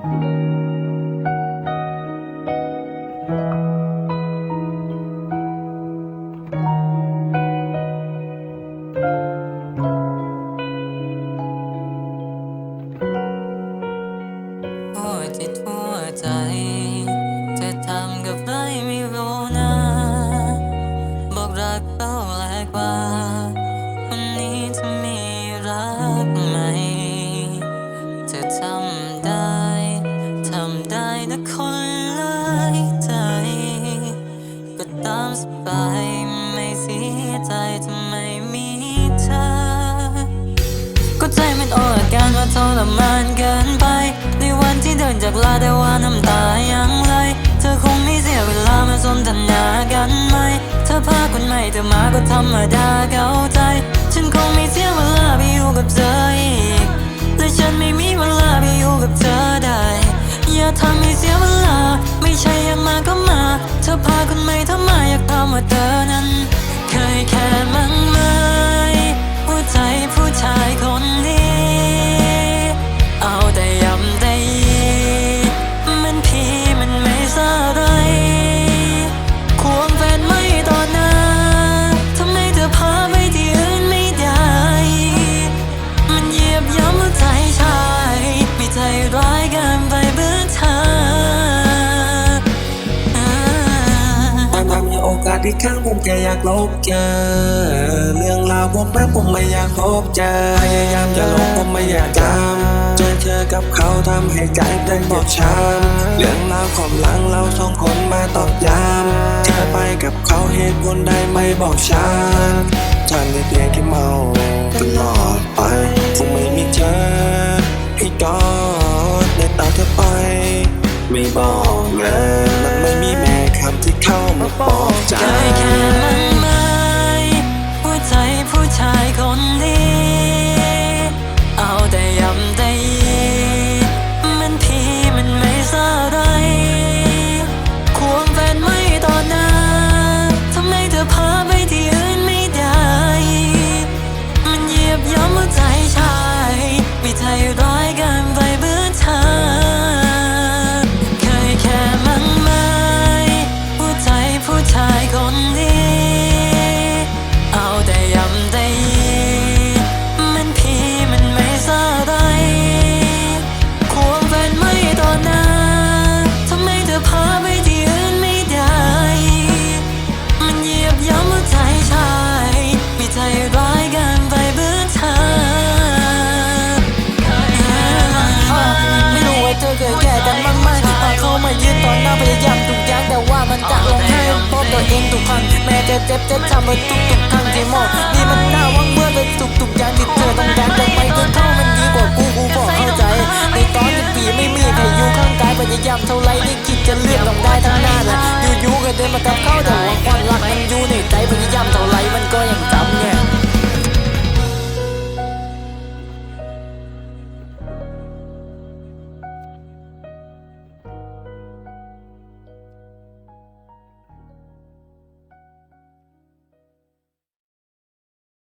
หัวจิตหัวใจ จะทำกับใครไม่ ตามสบายไม่เสียใจถ้าไมมีเธอ ก็ใจมันอ่อนอาการว่าทรมานเกินไป ในวันที่เดินจากลาแต่ว่าน้ำตายังไหลเธอคงไม่เสียเวลามาสนทนากันไหม เธอพาคนใหม่เธอมาก็ธรรมดาเข้าใจ ฉันคงไม่เสียเวลาไปอยู่กับเธออีกและฉันไม่มีเวลาไปอยู่กับเธอได้ อย่าทำให้เสียเวลา ไม่ใช่อยากมาก็มา เธอพาคนไม่เธอมาอยากถามว่าเธอนั้น เคยแค่มั้ง อีกครั้งผมแค่อยากลบเจอเรื่องราวผมแป๊บผมไม่อยากพบเจอพยายามจะลบผมไม่อยากจำเจอเจอกับเขาทำให้ใจเต้นบอบช้ำเรื่องราวความหลังเราสองคนมาตอกย้ำเธอไปกับเขาเหตุผลใดไม่บอกฉันฉันได้เพียงแค่เมาตลอดไป ใจร้ายกินไปเบื่อเธอไม่รู้ว่าเธอเคยแค่กันบ้างไหมพอเขามายืนต่อหน้าพยายามทุกอย่างแต่ว่ามันจะลงให้พบตัวเองถูกพังแม้จะเจ็บจะทำมาทุกทุก